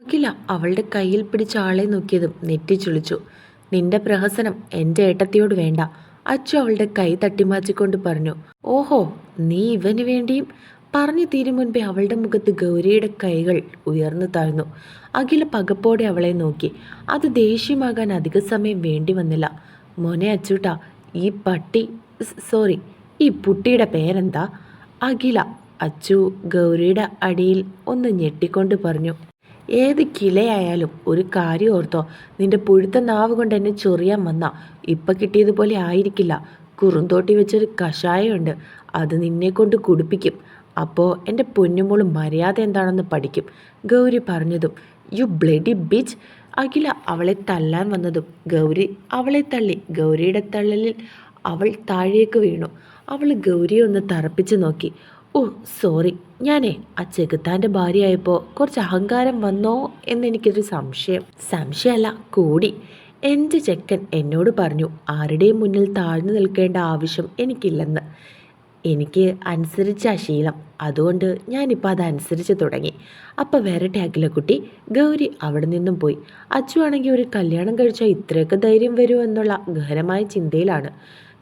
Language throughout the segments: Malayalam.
അഖില അവളുടെ കയ്യിൽ പിടിച്ച ആളെ നോക്കിയതും നെറ്റി ചുളിച്ചു നിന്റെ പ്രഹസനം എന്റെ ഏട്ടത്തിയോട് വേണ്ട അച്ചു അവളുടെ കൈ തട്ടിമാറ്റിക്കൊണ്ട് പറഞ്ഞു. ഓഹോ നീ ഇവന് വേണ്ടിയും? പറഞ്ഞു തീരും മുൻപേ അവളുടെ മുഖത്ത് ഗൗരിയുടെ കൈകൾ ഉയർന്നു താഴ്ന്നു. അഖില പകപ്പോടെ അവളെ നോക്കി. അത് ദേഷ്യമാകാൻ അധിക സമയം വേണ്ടി വന്നില്ല. മോനെ അച്ചൂട്ട ഈ പട്ടി സോറി ഈ പുട്ടിയുടെ പേരെന്താ? അഖില അച്ചു ഗൗരിയുടെ അടിയിൽ ഒന്ന് ഞെട്ടിക്കൊണ്ട് പറഞ്ഞു. ഏത് കിളയായാലും ഒരു കാര്യം ഓർത്തോ. നിന്റെ പുഴുത്ത നാവ് കൊണ്ട് എന്നെ ചൊറിയാൻ വന്ന. ഇപ്പം കിട്ടിയതുപോലെ ആയിരിക്കില്ല. കുറുന്തോട്ടി വെച്ചൊരു കഷായമുണ്ട്. അത് നിന്നെ കൊണ്ട് കുടിപ്പിക്കും. അപ്പോൾ എന്റെ പൊന്നുമോൾ മര്യാദ എന്താണെന്ന് പഠിക്കും. ഗൗരി പറഞ്ഞതും യു ബ്ലഡി ബിച്ച് അഖില അവളെ തല്ലാൻ വന്നതും ഗൗരി അവളെ തള്ളി. ഗൗരിയുടെ തള്ളലിൽ അവൾ താഴേക്ക് വീണു. അവൾ ഗൗരിയെ ഒന്ന് തറപ്പിച്ച് നോക്കി. Oh sorry. ഞാനേ ആ ചെകുത്താന്റെ ഭാര്യയായപ്പോൾ കുറച്ച് അഹങ്കാരം വന്നോ എന്നെനിക്കൊരു സംശയം. സംശയമല്ല കൂടി. എന്റെ ചെക്കൻ എന്നോട് പറഞ്ഞു ആരുടെയും മുന്നിൽ താഴ്ന്നു നിൽക്കേണ്ട ആവശ്യം എനിക്കില്ലെന്ന്. എനിക്ക് അനുസരിച്ച ശീലം. അതുകൊണ്ട് ഞാനിപ്പോൾ അതനുസരിച്ച് തുടങ്ങി. അപ്പോൾ വരട്ടെ അഖിലക്കുട്ടി. ഗൗരി അവിടെ നിന്നും പോയി. അച്ചു ആണെങ്കിൽ ഒരു കല്യാണം കഴിച്ചാൽ ഇത്രയൊക്കെ ധൈര്യം വരുമോ എന്നുള്ള ഗഹനമായ ചിന്തയിലാണ്.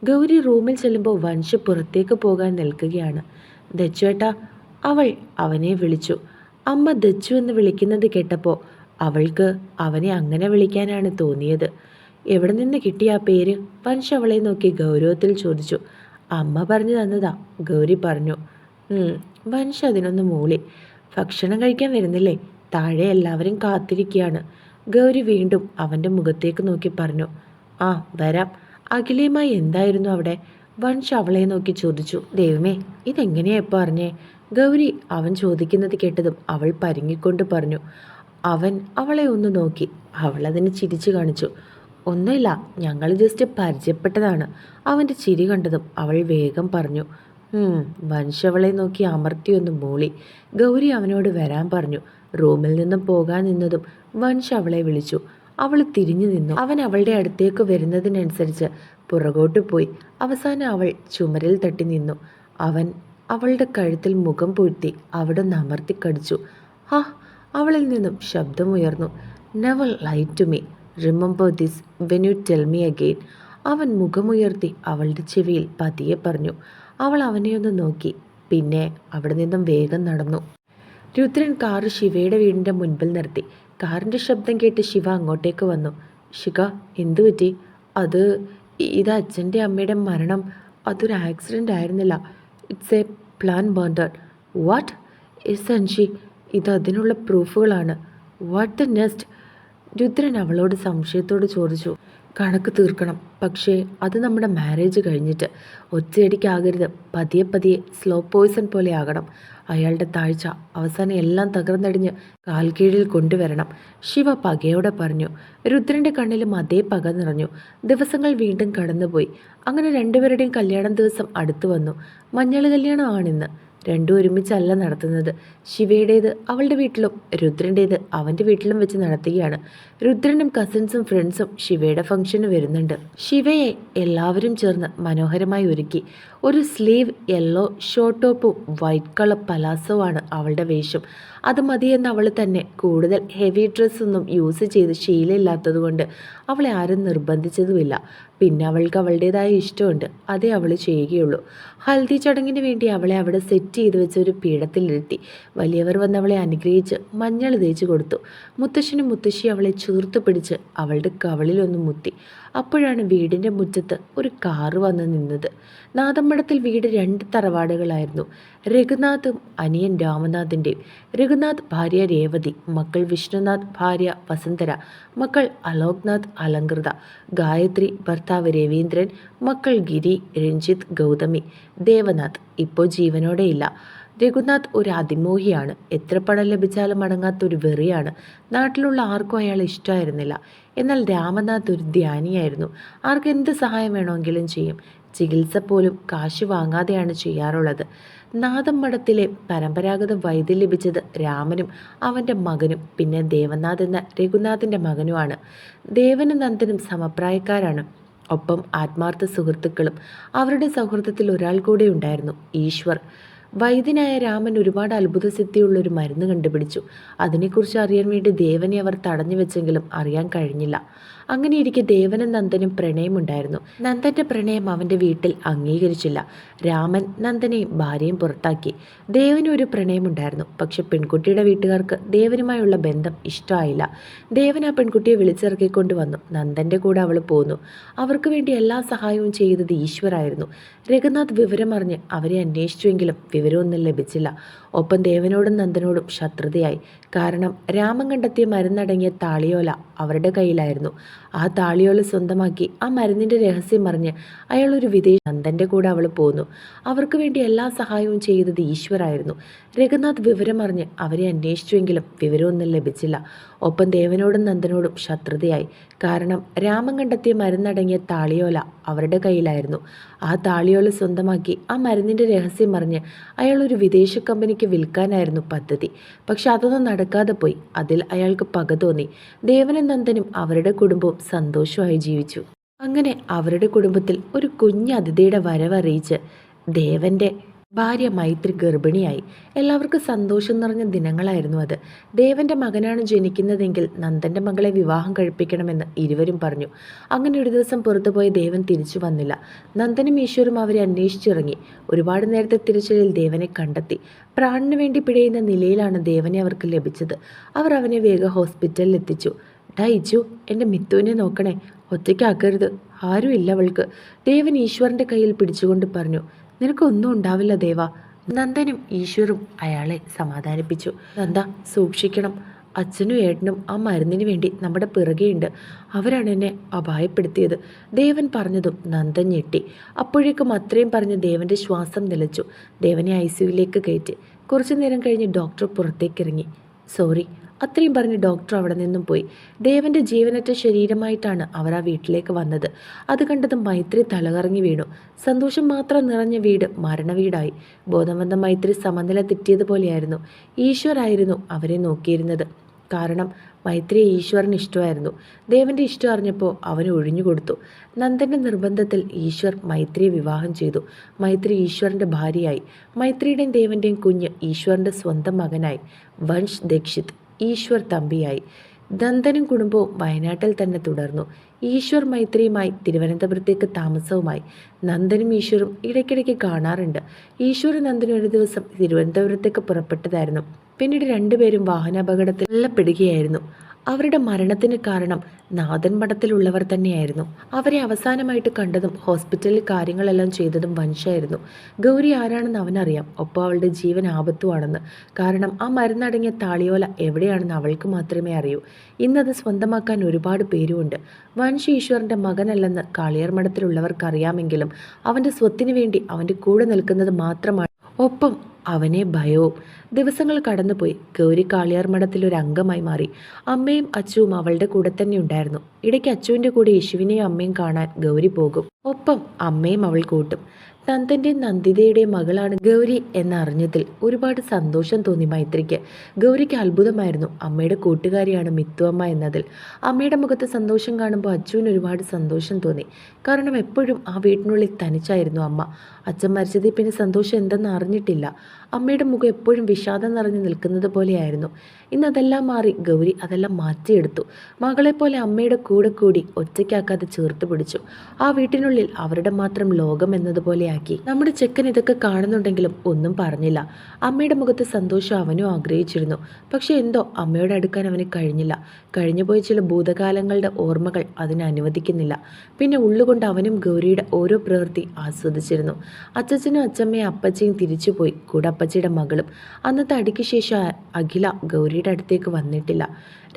ഗൗരി റൂമിൽ ചെല്ലുമ്പോൾ വൻഷ് പുറത്തേക്ക് പോകാൻ നിൽക്കുകയാണ്. ദച്ചുവേട്ടാ അവൾ അവനെ വിളിച്ചു. അമ്മ ദച്ചു എന്ന് വിളിക്കുന്നത് കേട്ടപ്പോൾ അവൾക്ക് അവനെ അങ്ങനെ വിളിക്കാനാണ് തോന്നിയത്. എവിടെ നിന്ന് കിട്ടിയ ആ പേര്? വൻഷ് അവളെ നോക്കി ഗൗരവത്തിൽ ചോദിച്ചു. അമ്മ പറഞ്ഞു തന്നതാ ഗൗരി പറഞ്ഞു. വൻഷ് അതിനൊന്ന് മൂളി. ഭക്ഷണം കഴിക്കാൻ വരുന്നില്ലേ? താഴെ എല്ലാവരും കാത്തിരിക്കുകയാണ്. ഗൗരി വീണ്ടും അവന്റെ മുഖത്തേക്ക് നോക്കി പറഞ്ഞു. ആ വരാം. അഖിലയുമായി എന്തായിരുന്നു അവിടെ? വൻഷ് അവളെ നോക്കി ചോദിച്ചു ദൈവമേ ഇതെങ്ങനെയാ ഇപ്പോൾ അറിഞ്ഞേ? ഗൗരി അവൻ ചോദിക്കുന്നത് കേട്ടതും അവൾ പരുങ്ങിക്കൊണ്ട് പറഞ്ഞു അവൻ അവളെ ഒന്ന് നോക്കി. അവൾ അതിനെ ചിരിച്ചു കാണിച്ചു ഒന്നുമില്ല ഞങ്ങൾ ജസ്റ്റ് പരിചയപ്പെട്ടതാണ്. അവന്റെ ചിരി കണ്ടതും അവൾ വേഗം പറഞ്ഞു വൻഷവളെ നോക്കി അമർത്തിയൊന്ന് മൂളി. ഗൗരി അവനോട് വരാൻ പറഞ്ഞു റൂമിൽ നിന്നും പോകാൻ നിന്നതും വൻഷ് അവളെ വിളിച്ചു അവൾ തിരിഞ്ഞു നിന്നു. അവൻ അവളുടെ അടുത്തേക്ക് വരുന്നതിനനുസരിച്ച് പുറകോട്ട് പോയി. അവസാനം അവൾ ചുമരിൽ തട്ടി നിന്നു. അവൻ അവളുടെ കഴുത്തിൽ മുഖം പൂഴ്ത്തി അവിടെ നമർത്തി കടിച്ചു. ഹാ അവളിൽ നിന്നും ശബ്ദമുയർന്നു. Never light to me remember this when you tell me again അവൻ മുഖമുയർത്തി അവളുടെ ചെവിയിൽ പതിയെ പറഞ്ഞു. അവൾ അവനെയൊന്ന് നോക്കി. പിന്നെ അവിടെ നിന്നും വേഗം നടന്നു. രുദ്രൻ കാറ് ശിവയുടെ വീടിന്റെ മുൻപിൽ നിർത്തി. കാറിന്റെ ശബ്ദം കേട്ട് ശിവ അങ്ങോട്ടേക്ക് വന്നു. ശിഖ എന്തു പറ്റി? അത് ഇത് അച്ഛന്റെ അമ്മയുടെ മരണം. അതൊരു ആക്സിഡന്റ് ആയിരുന്നില്ല. It's a plan bonder what is Anshi ഇത് അതിനുള്ള പ്രൂഫുകളാണ് വാട്ട് ദ നെക്സ്റ്റ് രുദ്രൻ അവളോട് സംശയത്തോട് ചോദിച്ചു. കണക്ക് തീർക്കണം. പക്ഷേ അത് നമ്മുടെ മാരേജ് കഴിഞ്ഞിട്ട് ഒറ്റയടിക്കാകരുത്. പതിയെ പതിയെ സ്ലോ പോയിസൺ പോലെ ആകണം. അയാളുടെ താഴ്ച അവസാനം എല്ലാം തകർന്നടിഞ്ഞ് കാൽക്കീഴിൽ കൊണ്ടുവരണം. ശിവ പകയോടെ പറഞ്ഞു രുദ്രന്റെ കണ്ണിലും അതേ പക നിറഞ്ഞു. ദിവസങ്ങൾ വീണ്ടും കടന്നുപോയി. അങ്ങനെ രണ്ടുപേരുടെയും കല്യാണം ദിവസം അടുത്തു വന്നു. മഞ്ഞൾ കല്യാണമാണിന്ന്. രണ്ടും ഒരുമിച്ചല്ല നടത്തുന്നത്. ശിവയുടേത് അവളുടെ വീട്ടിലും രുദ്രന്റേത് അവന്റെ വീട്ടിലും വെച്ച് നടത്തുകയാണ്. രുദ്രനും കസിൻസും ഫ്രണ്ട്സും ശിവയുടെ ഫംഗ്ഷന് വരുന്നുണ്ട്. ശിവയെ എല്ലാവരും ചേർന്ന് മനോഹരമായി ഒരുക്കി. ഒരു സ്ലീവ് യെല്ലോ ഷോർട്ട് ടോപ്പും വൈറ്റ് കളർ പലാസവുമാണ് അവളുടെ വേഷം. അത് മതിയെന്ന് അവൾ തന്നെ കൂടുതൽ ഹെവി ഡ്രസ്സൊന്നും യൂസ് ചെയ്ത് ശീലമില്ലാത്തതുകൊണ്ട് അവളെ ആരും നിർബന്ധിച്ചതുമില്ല. പിന്നെ അവൾക്ക് അവളുടേതായ ഇഷ്ടമുണ്ട്. അതേ അവൾ ചെയ്യുകയുള്ളൂ. ഹൽദി ചടങ്ങിന് വേണ്ടി അവളെ അവിടെ സെറ്റ് ചെയ്ത് വെച്ച ഒരു പീഠത്തിലിരുത്തി. വലിയവർ വന്ന് അവളെ അനുഗ്രഹിച്ച് മഞ്ഞൾ തേച്ച് കൊടുത്തു. മുത്തശ്ശനും മുത്തശ്ശി അവളെ ചീർത്തു പിടിച്ച് അവളുടെ കവളിലൊന്ന് മുത്തി. അപ്പോഴാണ് വീടിന്റെ മുറ്റത്ത് ഒരു കാറ് വന്ന് നിന്നത്. നാദമ്പടത്തിൽ വീട് രണ്ട് തറവാടുകളായിരുന്നു. രഘുനാഥും അനിയൻ രാമനാഥിന്റെയും രഘുനാഥ് ഭാര്യ രേവതി മക്കൾ വിഷ്ണുനാഥ് ഭാര്യ വസുന്ധര മക്കൾ അലോക്നാഥ് അലങ്കൃത ഗായത്രി ഭർത്താവ് രവീന്ദ്രൻ മക്കൾ ഗിരി രഞ്ജിത്ത് ഗൗതമി ദേവനാഥ് ഇപ്പോൾ ജീവനോടെയില്ല. രഘുനാഥ് ഒരു അതിമോഹിയാണ്. എത്ര പണം ലഭിച്ചാലും അടങ്ങാത്ത ഒരു വെറിയാണ്. നാട്ടിലുള്ള ആർക്കും അയാൾ ഇഷ്ടമായിരുന്നില്ല. എന്നാൽ രാമനാഥ് ഒരു ധ്യാനിയായിരുന്നു. ആർക്ക് എന്ത് സഹായം വേണമെങ്കിലും ചെയ്യും. ചികിത്സ പോലും കാശ് വാങ്ങാതെയാണ് ചെയ്യാറുള്ളത്. നാദം മഠത്തിലെ പരമ്പരാഗത വൈദ്യം ലഭിച്ചത് രാമനും അവന്റെ മകനും പിന്നെ ദേവനാഥ് എന്ന രഘുനാഥിന്റെ മകനുമാണ്. ദേവനും നന്ദനും സമപ്രായക്കാരാണ്. ഒപ്പം ആത്മാർത്ഥ സുഹൃത്തുക്കളും അവരുടെ സൗഹൃദത്തിൽ ഒരാൾ കൂടെ ഉണ്ടായിരുന്നു ഈശ്വർ. വൈദ്യനായ രാമൻ ഒരുപാട് അത്ഭുതസിദ്ധിയുള്ള ഒരു മരുന്ന് കണ്ടുപിടിച്ചു. അതിനെക്കുറിച്ച് അറിയാൻ വേണ്ടി ദേവനെ അവർ തടഞ്ഞു വെച്ചെങ്കിലും അറിയാൻ കഴിഞ്ഞില്ല. അങ്ങനെ ഇരിക്കെ ദേവനും നന്ദനും പ്രണയമുണ്ടായിരുന്നു. നന്ദന്റെ പ്രണയം അവന്റെ വീട്ടിൽ അംഗീകരിച്ചില്ല. രാമൻ നന്ദനെയും ഭാര്യയും പുറത്താക്കി. ദേവനും ഒരു പ്രണയമുണ്ടായിരുന്നു. പക്ഷെ പെൺകുട്ടിയുടെ വീട്ടുകാർക്ക് ദേവനുമായുള്ള ബന്ധം ഇഷ്ടമായില്ല. ദേവൻ ആ പെൺകുട്ടിയെ വിളിച്ചിറക്കിക്കൊണ്ട് വന്നു. നന്ദന്റെ കൂടെ അവൾ പോന്നു. അവർക്ക് വേണ്ടി എല്ലാ സഹായവും ചെയ്തത് ഈശ്വരായിരുന്നു. രഘുനാഥ് വിവരമറിഞ്ഞ് അവരെ അന്വേഷിച്ചുവെങ്കിലും വിവരമൊന്നും ലഭിച്ചില്ല. ഒപ്പം ദേവനോടും നന്ദനോടും ശത്രുതയായി. കാരണം രാമൻ കണ്ടെത്തിയ മരുന്നടങ്ങിയ താളിയോല അവരുടെ കയ്യിലായിരുന്നു. ആ താളിയോല സ്വന്തമാക്കി. ആ മരുന്നിന്റെ രഹസ്യം അറിഞ്ഞ് അയാളൊരു വിദേശ നന്ദന്റെ കൂടെ അവൾ പോന്നു. അവർക്ക് വേണ്ടി എല്ലാ സഹായവും ചെയ്തത് ഈശ്വരായിരുന്നു. രഘുനാഥ് വിവരം വിവരമറിഞ്ഞ് അവരെ അന്വേഷിച്ചുവെങ്കിലും വിവരമൊന്നും ലഭിച്ചില്ല. ഒപ്പം ദേവനോടും നന്ദനോടും ശത്രുതയായി. കാരണം രാമൻ കണ്ടെത്തിയ മരുന്നടങ്ങിയ താളിയോല അവരുടെ കയ്യിലായിരുന്നു. ആ താളിയോല സ്വന്തമാക്കി ആ മരുന്നിന്റെ രഹസ്യം അറിഞ്ഞ് അയാളൊരു വിദേശ കമ്പനിക്ക് വിൽക്കാനായിരുന്നു പദ്ധതി. പക്ഷെ അതൊന്നും നടക്കാതെ പോയി. അതിൽ അയാൾക്ക് പക തോന്നി. ദേവനും നന്ദനും അവരുടെ കുടുംബവും സന്തോഷമായി ജീവിച്ചു. അങ്ങനെ അവരുടെ കുടുംബത്തിൽ ഒരു കുഞ്ഞ് അതിഥിയുടെ വരവറിയിച്ച് ദേവന്റെ ഭാര്യ മൈത്രി ഗർഭിണിയായി. എല്ലാവർക്കും സന്തോഷം നിറഞ്ഞ ദിനങ്ങളായിരുന്നു അത്. ദേവന്റെ മകനാണ് ജനിക്കുന്നതെങ്കിൽ നന്ദന്റെ മകളെ വിവാഹം കഴിപ്പിക്കണമെന്ന് ഇരുവരും പറഞ്ഞു. അങ്ങനെ ഒരു ദിവസം പുറത്തുപോയ ദേവൻ തിരിച്ചു വന്നില്ല. നന്ദനും ഈശ്വരും അവരെ അന്വേഷിച്ചിറങ്ങി. ഒരുപാട് നേരത്തെ തിരച്ചിലിൽ ദേവനെ കണ്ടെത്തി. പ്രാണിന് വേണ്ടി പിഴയുന്ന നിലയിലാണ് ദേവനെ അവർക്ക് ലഭിച്ചത്. അവർ അവനെ വേഗം ഹോസ്പിറ്റലിൽ എത്തിച്ചു ഡൈച്ചു എന്റെ മിത്തുവിനെ നോക്കണേ. ഒറ്റയ്ക്കാക്കരുത്. ആരുമില്ല അവൾക്ക്. ദേവൻ ഈശ്വരന്റെ കയ്യിൽ പിടിച്ചുകൊണ്ട് പറഞ്ഞു നിനക്കൊന്നും ഉണ്ടാവില്ല ദേവ. നന്ദനും ഈശ്വരും അയാളെ സമാധാനിപ്പിച്ചു. നന്ദ സൂക്ഷിക്കണം. അച്ഛനും ഏട്ടനും ആ മരുന്നിന് വേണ്ടി നമ്മുടെ പിറകെയുണ്ട്. അവരാണ് എന്നെ അപായപ്പെടുത്തിയത്. ദേവൻ പറഞ്ഞതും നന്ദൻ ഞെട്ടി. അപ്പോഴേക്കും അത്രയും പറഞ്ഞ് ദേവന്റെ ശ്വാസം നിലച്ചു. ദേവനെ ഐ സിയുവിലേക്ക് കയറ്റി. കുറച്ചു നേരം കഴിഞ്ഞ് ഡോക്ടർ പുറത്തേക്കിറങ്ങി. സോറി അത്രയും പറഞ്ഞ് ഡോക്ടർ അവിടെ നിന്നും പോയി. ദേവന്റെ ജീവനറ്റ ശരീരമായിട്ടാണ് അവർ ആ വീട്ടിലേക്ക് വന്നത്. അത് കണ്ടത് മൈത്രി തലകറങ്ങി വീണു. സന്തോഷം മാത്രം നിറഞ്ഞ വീട് മരണവീടായി ബോധം മൈത്രി സമനില തെറ്റിയതുപോലെയായിരുന്നു. ഈശ്വരായിരുന്നു അവരെ നോക്കിയിരുന്നത്. കാരണം മൈത്രി ഈശ്വരന് ഇഷ്ടമായിരുന്നു. ദേവന്റെ ഇഷ്ടം അറിഞ്ഞപ്പോൾ അവന് ഒഴിഞ്ഞു കൊടുത്തു. നന്ദന്റെ നിർബന്ധത്തിൽ ഈശ്വർ മൈത്രിയെ വിവാഹം ചെയ്തു. മൈത്രി ഈശ്വരന്റെ ഭാര്യയായി. മൈത്രിയുടെയും ദേവന്റെയും കുഞ്ഞ് ഈശ്വരന്റെ സ്വന്തം മകനായി. വംശ് ദീക്ഷിത്. ഈശ്വർ തമ്പിയായി. ദന്തനും കുടുംബവും വയനാട്ടിൽ തന്നെ തുടർന്നു. ഈശ്വർ മൈത്രിയുമായി തിരുവനന്തപുരത്തേക്ക് താമസവുമായി. നന്ദനും ഈശ്വറും ഇടയ്ക്കിടയ്ക്ക് കാണാറുണ്ട്. ഈശ്വർ നന്ദനും ഒരു ദിവസം തിരുവനന്തപുരത്തേക്ക് പുറപ്പെട്ടതായിരുന്നു. പിന്നീട് രണ്ടുപേരും വാഹനാപകടത്തിൽ കൊല്ലപ്പെടുകയായിരുന്നു അവരുടെ മരണത്തിന് കാരണം നാഥൻ മഠത്തിലുള്ളവർ തന്നെയായിരുന്നു. അവരെ അവസാനമായിട്ട് കണ്ടതും ഹോസ്പിറ്റലിൽ കാര്യങ്ങളെല്ലാം ചെയ്തതും വൻഷായിരുന്നു ഗൗരി ആരാണെന്ന് അവനറിയാം. ഒപ്പം അവളുടെ ജീവൻ ആപത്തുവാണെന്ന്. കാരണം ആ മരുന്നടങ്ങിയ താളിയോല എവിടെയാണെന്ന് അവൾക്ക് മാത്രമേ അറിയൂ. ഇന്നത് സ്വന്തമാക്കാൻ ഒരുപാട് പേരുമുണ്ട്. വൻഷ് ഈശ്വറിന്റെ മകനല്ലെന്ന് കാളിയർ മഠത്തിലുള്ളവർക്കറിയാമെങ്കിലും അവന്റെ സ്വത്തിനു വേണ്ടി അവന്റെ കൂടെ നിൽക്കുന്നത് മാത്രമാണ്. ഒപ്പം അവനെ ഭയവും ദിവസങ്ങൾ കടന്നുപോയി. ഗൗരി കാളിയാർ മഠത്തിൽ ഒരു അംഗമായി മാറി. അമ്മയും അച്ചുവും അവളുടെ കൂടെ തന്നെ ഉണ്ടായിരുന്നു. ഇടയ്ക്ക് അച്ചുവിന്റെ കൂടെ യേശുവിനെയും അമ്മയും കാണാൻ ഗൗരി പോകും. ഒപ്പം അമ്മയും അവൾ കൂട്ടും. നന്ദന്റെ നന്ദിതയുടെ മകളാണ് ഗൗരി എന്നറിഞ്ഞതിൽ ഒരുപാട് സന്തോഷം തോന്നി മൈത്രിക്ക്. ഗൗരിക്ക് അത്ഭുതമായിരുന്നു. അമ്മയുടെ കൂട്ടുകാരിയാണ് മിത്തു അമ്മ എന്നതിൽ. അമ്മയുടെ മുഖത്ത് സന്തോഷം കാണുമ്പോൾ അച്ചുവിന് ഒരുപാട് സന്തോഷം തോന്നി. കാരണം എപ്പോഴും ആ വീട്ടിനുള്ളിൽ തനിച്ചായിരുന്നു അമ്മ. അച്ഛൻ മരിച്ചതിൽ പിന്നെ സന്തോഷം എന്തെന്ന് അറിഞ്ഞിട്ടില്ല. അമ്മയുടെ മുഖം എപ്പോഴും വിഷാദം നിറഞ്ഞു നിൽക്കുന്നത് പോലെയായിരുന്നു. ഇന്ന് അതെല്ലാം മാറി. ഗൗരി അതെല്ലാം മാറ്റിയെടുത്തു. മകളെപ്പോലെ അമ്മയുടെ കൂടെ കൂടി ഒറ്റയ്ക്കാക്കാതെ ചേർത്ത് പിടിച്ചു. ആ വീട്ടിനുള്ളിൽ അവരുടെ മാത്രം ലോകം എന്നതുപോലെയാക്കി. നമ്മുടെ ചെക്കൻ ഇതൊക്കെ കാണുന്നുണ്ടെങ്കിലും ഒന്നും പറഞ്ഞില്ല. അമ്മയുടെ മുഖത്ത് സന്തോഷം അവനും ആഗ്രഹിച്ചിരുന്നു. പക്ഷെ എന്തോ അമ്മയോട് അടുക്കാൻ അവന് കഴിഞ്ഞില്ല. കഴിഞ്ഞുപോയ ചില ഭൂതകാലങ്ങളുടെ ഓർമ്മകൾ അതിനെ അനുവദിക്കുന്നില്ല. പിന്നെ ഉള്ളുകൊണ്ട് അവനും ഗൗരിയുടെ ഓരോ പ്രവൃത്തി ആസ്വദിച്ചിരുന്നു. അച്ഛച്ചനും അച്ചമ്മയും അപ്പച്ചയും തിരിച്ചുപോയി. കൂടെ അപ്പച്ചയുടെ മകളും. അന്നത്തെ അടിക്ക് ശേഷം അഖില ഗൗരിയുടെ അടുത്തേക്ക് വന്നിട്ടില്ല.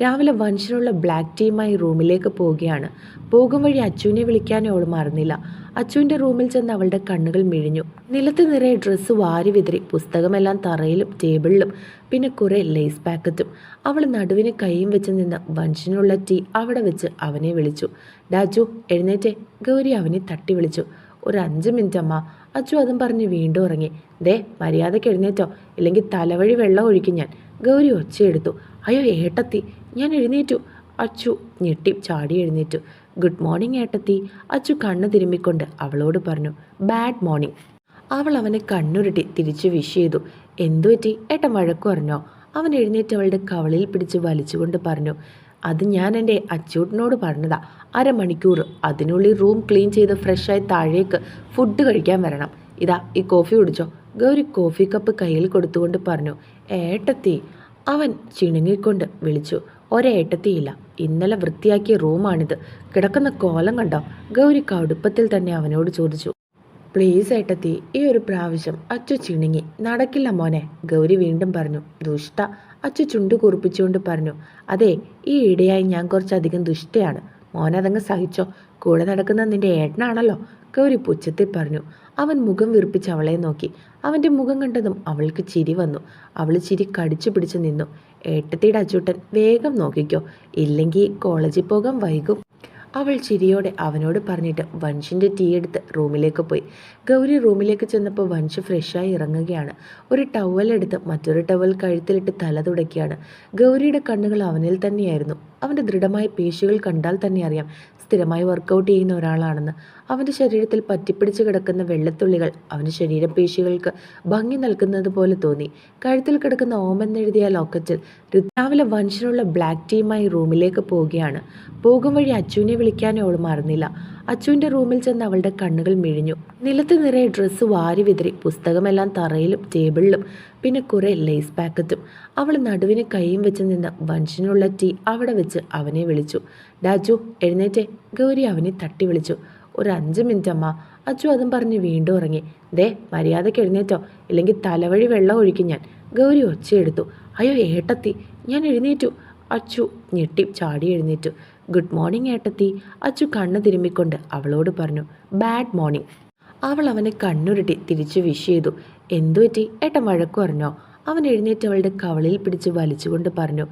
രാവിലെ വൻഷനുള്ള ബ്ലാക്ക് ടീമായി റൂമിലേക്ക് പോവുകയാണ്. പോകും വഴി അച്ചുവിനെ വിളിക്കാനേ അവൾ മറന്നില്ല. അച്ചുവിന്റെ റൂമിൽ ചെന്ന് അവളുടെ കണ്ണുകൾ മിഴിഞ്ഞു. നിലത്ത് നിറയെ ഡ്രസ്സ് വാരി വിതറി പുസ്തകമെല്ലാം തറയിലും ടേബിളിലും പിന്നെ കുറേ ലേസ് പാക്കറ്റും അവൾ നടുവിന് കൈയും വെച്ച് നിന്ന് വൻഷനുള്ള ടീ അവിടെ വെച്ച് അവനെ വിളിച്ചു. ഡാജു എഴുന്നേറ്റേ. ഗൗരി അവനെ തട്ടി വിളിച്ചു. ഒരു അഞ്ച് മിനിറ്റ് അമ്മ. അച്ചു അതും പറഞ്ഞ് വീണ്ടും ഉറങ്ങി. ദേ മര്യാദയ്ക്ക് എഴുന്നേറ്റോ. ഇല്ലെങ്കിൽ തലവഴി വെള്ളം ഒഴിക്കും ഞാൻ. ഗൗരി ഒച്ചയെടുത്തു. അയ്യോ ഏട്ടത്തി ഞാൻ എഴുന്നേറ്റു. അച്ചു ഞെട്ടി ചാടി എഴുന്നേറ്റു. ഗുഡ് മോർണിംഗ് ഏട്ടത്തി. അച്ചു കണ്ണ് തിരുമ്മിക്കൊണ്ട് അവളോട് പറഞ്ഞു ബാഡ് മോർണിംഗ്. അവൾ അവനെ കണ്ണുരുട്ടി തിരിച്ചു വിഷ് ചെയ്തു. എന്തു പറ്റി? ഏട്ടൻ വഴക്കു പറഞ്ഞോ അവൻ എഴുന്നേറ്റ് അവളുടെ കവളിൽ പിടിച്ച് വലിച്ചുകൊണ്ട് പറഞ്ഞു അത് ഞാൻ എന്റെ അച്ചൂട്ടിനോട് പറഞ്ഞതാ. അരമണിക്കൂർ അതിനുള്ളിൽ റൂം ക്ലീൻ ചെയ്ത് ഫ്രഷായി താഴേക്ക് ഫുഡ് കഴിക്കാൻ വരണം. ഇതാ ഈ കോഫി കുടിച്ചോ. ഗൗരി കോഫി കപ്പ് കയ്യിൽ കൊടുത്തുകൊണ്ട് പറഞ്ഞു ഏട്ടത്തി. അവൻ ചിണുങ്ങിക്കൊണ്ട് വിളിച്ചു. ഒരേട്ടത്തിയില്ല. ഇന്നലെ വൃത്തിയാക്കിയ റൂമാണിത്. കിടക്കുന്ന കോലം കണ്ടോ? ഗൗരി കടുപ്പത്തിൽ തന്നെ അവനോട് ചോദിച്ചു. പ്ലീസ് ഏട്ടത്തി ഈ ഒരു പ്രാവശ്യം അച്ചു ചിണുങ്ങി. നടക്കില്ല മോനെ ഗൗരി വീണ്ടും പറഞ്ഞു. ദുഷ്ട അച്ചു ചുണ്ടു കുറിപ്പിച്ചുകൊണ്ട് പറഞ്ഞു. അതെ ഈ ഇടയായി ഞാൻ കുറച്ചധികം ദുഷ്ടയാണ്. മോനതങ്ങ് സഹിച്ചോ. കൂടെ നടക്കുന്ന നിന്റെ ഏട്ടനാണല്ലോ. ഗൗരി പുച്ഛത്തിൽ പറഞ്ഞു. അവൻ മുഖം വീർപ്പിച്ച് അവളെ നോക്കി. അവന്റെ മുഖം കണ്ടതും അവൾക്ക് ചിരി വന്നു. അവൾ ചിരി കടിച്ചു പിടിച്ച് നിന്നു. ഏട്ടത്തിയുടെ അച്ചൂട്ടൻ വേഗം നോക്കിക്കോ. ഇല്ലെങ്കിൽ കോളേജിൽ പോകാൻ വൈകും. അവൾ ചിരിയോടെ അവനോട് പറഞ്ഞിട്ട് വൻഷിന്റെ ടീ എടുത്ത് റൂമിലേക്ക് പോയി. ഗൗരി റൂമിലേക്ക് ചെന്നപ്പോൾ വൻഷ് ഫ്രഷായി ഇറങ്ങുകയാണ്. ഒരു ടവൽ എടുത്ത് മറ്റൊരു ടവൽ കഴുത്തിലിട്ട് തല തുടയ്ക്കുകയാണ്. ഗൗരിയുടെ കണ്ണുകൾ അവനിൽ തന്നെയായിരുന്നു. അവന്റെ ദൃഢമായ പേശികൾ കണ്ടാൽ തന്നെ അറിയാം സ്ഥിരമായി വർക്കൗട്ട് ചെയ്യുന്ന ഒരാളാണെന്ന്. അവന്റെ ശരീരത്തിൽ പറ്റിപ്പിടിച്ച് കിടക്കുന്ന വെള്ളത്തുള്ളികൾ അവന്റെ ശരീരപേശികൾക്ക് ഭംഗി നൽകുന്നത് പോലെ തോന്നി. കഴുത്തിൽ കിടക്കുന്ന ഓമെന്നെഴുതിയ ലോക്കറ്റിൽ രാവിലെ വൻഷനുള്ള ബ്ലാക്ക് ടീമായി റൂമിലേക്ക് പോവുകയാണ്. പോകും വഴി അച്ചുവിനെ വിളിക്കാനേ അവൾ മറന്നില്ല. അച്ചുവിന്റെ റൂമിൽ ചെന്ന് അവളുടെ കണ്ണുകൾ മിഴിഞ്ഞു. നിലത്ത് നിറയെ ഡ്രസ്സ് വാരി വിതറി പുസ്തകമെല്ലാം തറയിലും ടേബിളിലും പിന്നെ കുറെ ലേസ് പാക്കറ്റും അവൾ നടുവിന് കൈയും വെച്ച് നിന്ന് വൻഷിനുള്ള ടീ അവിടെ വെച്ച് അവനെ വിളിച്ചു. ഡാജു എഴുന്നേറ്റേ. ഗൗരി അവനെ തട്ടി വിളിച്ചു. ഒരു അഞ്ച് മിനിറ്റ് അമ്മ. അച്ചു അതും പറഞ്ഞ് വീണ്ടും ഉറങ്ങി. ദേ മര്യാദയ്ക്ക് എഴുന്നേറ്റോ. ഇല്ലെങ്കിൽ തലവഴി വെള്ളം ഒഴിക്കും ഞാൻ. ഗൗരി ഒച്ചയെടുത്തു. അയ്യോ ഏട്ടത്തി. ഞാൻ എഴുന്നേറ്റു. അച്ചു ഞെട്ടി ചാടി എഴുന്നേറ്റു. ഗുഡ് മോർണിംഗ് ഏട്ടത്തി. അച്ചു കണ്ണ് തിരുമ്മിക്കൊണ്ട് അവളോട് പറഞ്ഞു ബാഡ് മോർണിംഗ് അവൾ അവനെ കണ്ണുരുട്ടി തിരിച്ചു വിഷ് ചെയ്തു. എന്തുപറ്റി ഏട്ടൻ വഴക്കു പറഞ്ഞോ? അവൻ എഴുന്നേറ്റ് അവളുടെ കവളിൽ പിടിച്ച് വലിച്ചുകൊണ്ട് പറഞ്ഞു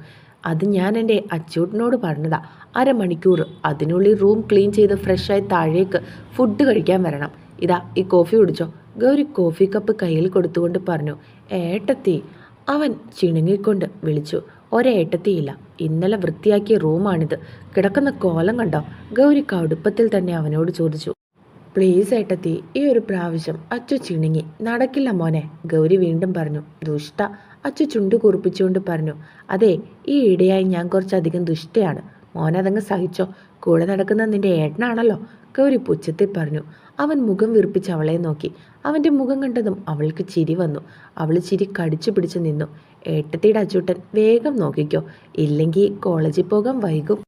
അത് ഞാൻ എന്റെ അച്ചൂട്ടിനോട് പറഞ്ഞതാ. അരമണിക്കൂർ അതിനുള്ളിൽ റൂം ക്ലീൻ ചെയ്ത് ഫ്രഷായി താഴേക്ക് ഫുഡ് കഴിക്കാൻ വരണം. ഇതാ ഈ കോഫി കുടിച്ചോ. ഗൗരി കോഫി കപ്പ് കയ്യിൽ കൊടുത്തുകൊണ്ട് പറഞ്ഞു ഏട്ടത്തി. അവൻ ചിണുങ്ങിക്കൊണ്ട് വിളിച്ചു ഒരേട്ടത്തിയില്ല. ഇന്നലെ വൃത്തിയാക്കിയ റൂമാണിത്. കിടക്കുന്ന കോലം കണ്ടോ? ഗൗരി കടുപ്പത്തിൽ തന്നെ അവനോട് ചോദിച്ചു. പ്ലീസ് ഏട്ടത്തി ഈ ഒരു പ്രാവശ്യം അച്ചു ചിണുങ്ങി. നടക്കില്ല മോനെ ഗൗരി വീണ്ടും പറഞ്ഞു. ദുഷ്ട അച്ചു ചുണ്ടു കുറിപ്പിച്ചുകൊണ്ട് പറഞ്ഞു. അതെ ഈ ഇടയായി ഞാൻ കുറച്ചധികം ദുഷ്ടയാണ്. മോനതങ്ങ് സഹിച്ചോ? കൂടെ നടക്കുന്ന നിന്റെ ഏട്ടനാണല്ലോ ഗൗരി പുച്ഛത്തിൽ പറഞ്ഞു. അവൻ മുഖം വീർപ്പിച്ച് അവളെ നോക്കി. അവന്റെ മുഖം കണ്ടതും അവൾക്ക് ചിരി വന്നു. അവൾ ചിരി കടിച്ചു പിടിച്ച് നിന്നു. ഏട്ടത്തിയുടെ അച്ചൂട്ടൻ വേഗം നോക്കിക്കോ. ഇല്ലെങ്കിൽ കോളേജിൽ പോകാൻ വൈകും.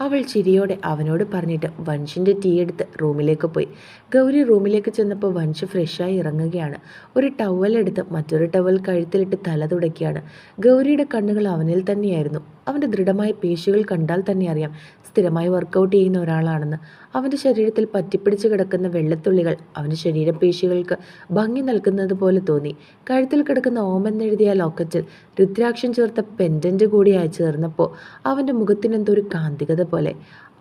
അവൾ ചിരിയോടെ അവനോട് പറഞ്ഞിട്ട് വൻഷിന്റെ ടീ എടുത്ത് റൂമിലേക്ക് പോയി. ഗൗരി റൂമിലേക്ക് ചെന്നപ്പോൾ വൻഷ് ഫ്രഷായി ഇറങ്ങുകയാണ്. ഒരു ടവൽ എടുത്ത് മറ്റൊരു ടവൽ കഴുത്തിലിട്ട് തല തുടയ്ക്കുകയാണ്. ഗൗരിയുടെ കണ്ണുകൾ അവനിൽ തന്നെയായിരുന്നു. അവന്റെ ദൃഢമായ പേശികൾ കണ്ടാൽ തന്നെ അറിയാം സ്ഥിരമായി വർക്കൗട്ട് ചെയ്യുന്ന ഒരാളാണെന്ന്. അവന്റെ ശരീരത്തിൽ പറ്റിപ്പിടിച്ച് കിടക്കുന്ന വെള്ളത്തുള്ളികൾ അവന്റെ ശരീരപേശികൾക്ക് ഭംഗി നൽകുന്നത് പോലെ തോന്നി. കഴുത്തിൽ കിടക്കുന്ന ഓമെന്നെഴുതിയ ലോക്കറ്റിൽ രുദ്രാക്ഷം ചേർത്ത പെൻഡന്റ് കൂടിയായി ചേർന്നപ്പോൾ അവന്റെ മുഖത്തിനെന്തോ ഒരു കാന്തികത പോലെ.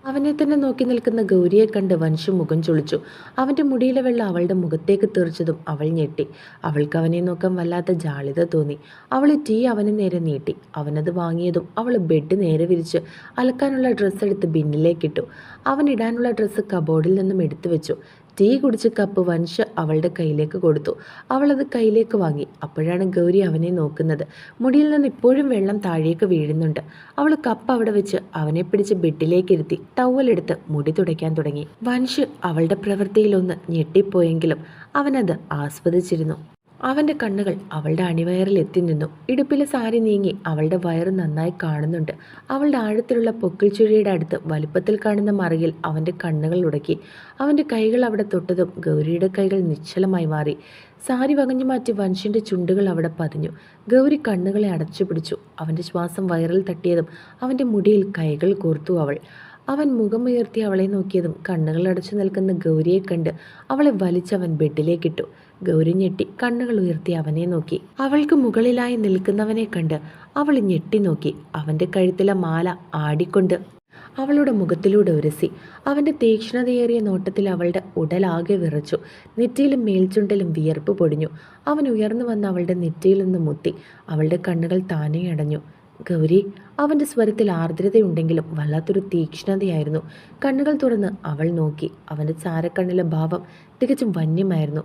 അവനെ തന്നെ നോക്കി നിൽക്കുന്ന ഗൗരിയെ കണ്ട് വൻഷു മുഖം ചൊളിച്ചു. അവന്റെ മുടിയിലെ വെള്ളം അവളുടെ മുഖത്തേക്ക് തെറിച്ചതും അവൾ ഞെട്ടി. അവൾക്ക് അവനെ നോക്കാൻ വല്ലാത്ത ജാളിത തോന്നി. അവൾ ടീ അവന് നേരെ നീട്ടി. അവനത് വാങ്ങിയതും അവൾ ബെഡ് നേരെ വിരിച്ച് അലക്കാനുള്ള ഡ്രസ്സ് എടുത്ത് ബിന്നിലേക്കിട്ടു അവൻ ഇടാനുള്ള ഡ്രസ്സ് കബോർഡിൽ നിന്നും എടുത്തു വെച്ചു. ടീ കുടിച്ച് കപ്പ് വൻഷ് അവളുടെ കയ്യിലേക്ക് കൊടുത്തു. അവളത് കയ്യിലേക്ക് വാങ്ങി. അപ്പോഴാണ് ഗൗരി അവനെ നോക്കുന്നത്. മുടിയിൽ നിന്ന് ഇപ്പോഴും വെള്ളം താഴേക്ക് വീഴുന്നുണ്ട്. അവൾ കപ്പ് അവിടെ വെച്ച് അവനെ പിടിച്ച് ബെഡിലേക്ക് ഇരുത്തി ടവലെടുത്ത് മുടി തുടയ്ക്കാൻ തുടങ്ങി. വൻഷ് അവളുടെ പ്രവൃത്തിയിലൊന്ന് ഞെട്ടിപ്പോയെങ്കിലും അവനത് ആസ്വദിച്ചിരുന്നു. അവന്റെ കണ്ണുകൾ അവളുടെ അണിവയറിൽ എത്തി നിന്നു. ഇടുപ്പിലെ സാരി നീങ്ങി അവളുടെ വയറ് നന്നായി കാണുന്നുണ്ട്. അവളുടെ ആഴത്തിലുള്ള പൊക്കിൾ ചുഴിയുടെ അടുത്ത് വലുപ്പത്തിൽ കാണുന്ന മറിയിൽ അവന്റെ കണ്ണുകൾ ഉടക്കി. അവന്റെ കൈകൾ അവിടെ തൊട്ടതും ഗൗരിയുടെ കൈകൾ നിശ്ചലമായി മാറി. സാരി വകഞ്ഞു മാറ്റി വൻഷിന്റെ ചുണ്ടുകൾ അവിടെ പതിഞ്ഞു. ഗൗരി കണ്ണുകളെ അടച്ചു പിടിച്ചു. അവന്റെ ശ്വാസം വയറിൽ തട്ടിയതും അവന്റെ മുടിയിൽ കൈകൾ കോർത്തു അവൾ. അവൻ മുഖമുയർത്തി അവളെ നോക്കിയതും കണ്ണുകൾ അടച്ചു നിൽക്കുന്ന ഗൗരിയെ കണ്ട് അവളെ വലിച്ചവൻ ബെഡിലേക്കിട്ടു. ഗൗരി ഞെട്ടി കണ്ണുകൾ ഉയർത്തി അവനെ നോക്കി. അവൾക്ക് മുകളിലായി നിൽക്കുന്നവനെ കണ്ട് അവൾ ഞെട്ടി നോക്കി. അവന്റെ കഴുത്തിലെ മാല ആടിക്കൊണ്ട് അവളുടെ മുഖത്തിലൂടെ ഉരസി. അവന്റെ തീക്ഷ്ണതയേറിയ നോട്ടത്തിൽ അവളുടെ ഉടലാകെ വിറച്ചു. നെറ്റിയിലും മേൽചുണ്ടിലും വിയർപ്പ് പൊടിഞ്ഞു. അവൻ ഉയർന്നു വന്ന് അവളുടെ നെറ്റിയിൽ നിന്ന് മുത്തി. അവളുടെ കണ്ണുകൾ താനേ അടഞ്ഞു. ഗൗരി അവന്റെ സ്വരത്തിൽ ആർദ്രതയുണ്ടെങ്കിലും വല്ലാത്തൊരു തീക്ഷ്ണതയായിരുന്നു. കണ്ണുകൾ തുറന്ന് അവൾ നോക്കി. അവന്റെ ചാരക്കണ്ണിലെ ഭാവം തികച്ചും വന്യമായിരുന്നു.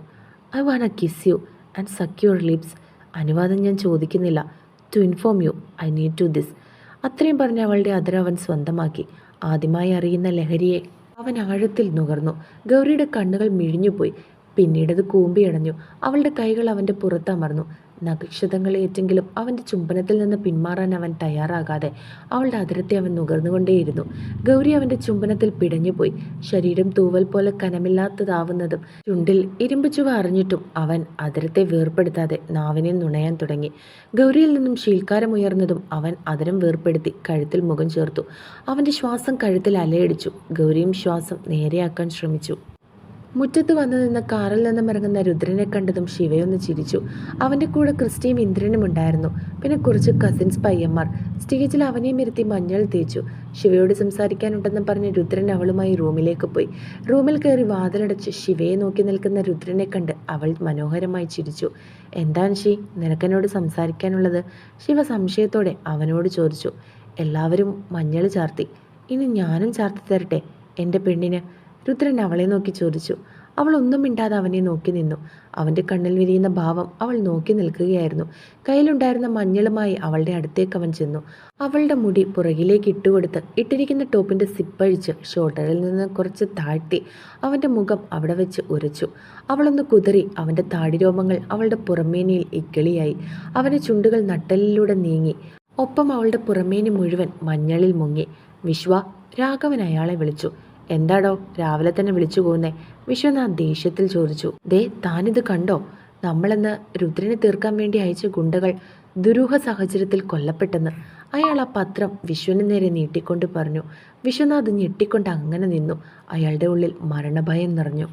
I want a kiss you and suck your lips അനുവാദം ഞാൻ ചോദിക്കുന്നില്ല. To inform you I need to this അത്രയും പറഞ്ഞ് അവളുടെ അതിര അവൻ സ്വന്തമാക്കി. ആദ്യമായി അറിയുന്ന ലഹരിയെ അവൻ ആഴത്തിൽ നുകർന്നു. ഗൗരിയുടെ കണ്ണുകൾ മിഴിഞ്ഞുപോയി. പിന്നീടത് കൂമ്പിയടഞ്ഞു. അവളുടെ കൈകൾ അവന്റെ പുറത്തമർന്നു നക്ഷതങ്ങളേറ്റെങ്കിലും അവന്റെ ചുംബനത്തിൽ നിന്ന് പിന്മാറാൻ അവൻ തയ്യാറാകാതെ അവളുടെ അതിരത്തെ അവൻ നുകർന്നുകൊണ്ടേയിരുന്നു. ഗൗരി അവന്റെ ചുംബനത്തിൽ പിടഞ്ഞുപോയി. ശരീരം തൂവൽ പോലെ കനമില്ലാത്തതാവുന്നതും ചുണ്ടിൽ ഇരുമ്പ് ചുവ അറിഞ്ഞിട്ടും അവൻ അതിരത്തെ വേർപ്പെടുത്താതെ നാവിനെ നുണയാൻ തുടങ്ങി. ഗൗരിയിൽ നിന്നും ശീൽക്കാരമുയർന്നതും അവൻ അതിരം വേർപ്പെടുത്തി കഴുത്തിൽ മുഖം ചേർത്തു. അവന്റെ ശ്വാസം കഴുത്തിൽ അലയടിച്ചു. ഗൗരിയും ശ്വാസം നേരെയാക്കാൻ ശ്രമിച്ചു. മുറ്റത്ത് വന്നു നിന്ന് കാറിൽ നിന്നും ഇറങ്ങുന്ന രുദ്രനെ കണ്ടതും ശിവയൊന്ന് ചിരിച്ചു. അവന്റെ കൂടെ ക്രിസ്റ്റിയും ഇന്ദ്രനും ഉണ്ടായിരുന്നു. പിന്നെ കുറച്ച് കസിൻസ് പയ്യന്മാർ. സ്റ്റേജിൽ അവനെയും ഇരുത്തി മഞ്ഞൾ തേച്ചു. ശിവയോട് സംസാരിക്കാനുണ്ടെന്ന് പറഞ്ഞ് രുദ്രൻ അവളുമായി റൂമിലേക്ക് പോയി. റൂമിൽ കയറി വാതിലടച്ച് ശിവയെ നോക്കി നിൽക്കുന്ന രുദ്രനെ കണ്ട് അവൾ മനോഹരമായി ചിരിച്ചു. എന്താണ് ശി നിനക്കെന്നോട് സംസാരിക്കാനുള്ളത്? ശിവ സംശയത്തോടെ അവനോട് ചോദിച്ചു. എല്ലാവരും മഞ്ഞൾ ചാർത്തി. ഇനി ഞാനും ചാർത്തി തരട്ടെ? എന്റെ പെണ്ണിന് രുദ്രൻ അവളെ നോക്കി ചോദിച്ചു. അവൾ ഒന്നും മിണ്ടാതെ അവനെ നോക്കി നിന്നു. അവന്റെ കണ്ണിൽ വിരിയുന്ന ഭാവം അവൾ നോക്കി നിൽക്കുകയായിരുന്നു. കയ്യിലുണ്ടായിരുന്ന മഞ്ഞളുമായി അവളുടെ അടുത്തേക്ക് അവൻ ചെന്നു. അവളുടെ മുടി പുറകിലേക്ക് ഇട്ടുകൊടുത്ത് ഇട്ടിരിക്കുന്ന ടോപ്പിന്റെ സിപ്പഴിച്ച് ഷോൾഡറിൽ നിന്ന് കുറച്ച് താഴ്ത്തി അവന്റെ മുഖം അവിടെ വെച്ച് ഉരച്ചു. അവളൊന്ന് കുതിറി അവന്റെ താടിരോമങ്ങൾ അവളുടെ പുറമേനിയിൽ ഇക്കിളിയായി. അവന്റെ ചുണ്ടുകൾ നട്ടലിലൂടെ നീങ്ങി. ഒപ്പം അവളുടെ പുറമേനി മുഴുവൻ മഞ്ഞളിൽ മുങ്ങി. വിശ്വ രാഘവൻ അയാളെ വിളിച്ചു. എന്താടോ രാവിലെ തന്നെ വിളിച്ചു പോകുന്നേ? വിശ്വനാഥ് ദേഷ്യത്തിൽ ചോദിച്ചു. ദേ താനിത് കണ്ടോ? നമ്മളെന്ന് രുദ്രനെ തീർക്കാൻ വേണ്ടി അയച്ച ഗുണ്ടകൾ ദുരൂഹ സാഹചര്യത്തിൽ കൊല്ലപ്പെട്ടെന്ന്. അയാൾ ആ പത്രം വിശ്വന് നേരെ നീട്ടിക്കൊണ്ട് പറഞ്ഞു. വിശ്വനാഥ് ഞെട്ടിക്കൊണ്ട് അങ്ങനെ നിന്നു. അയാളുടെ ഉള്ളിൽ മരണഭയം നിറഞ്ഞു.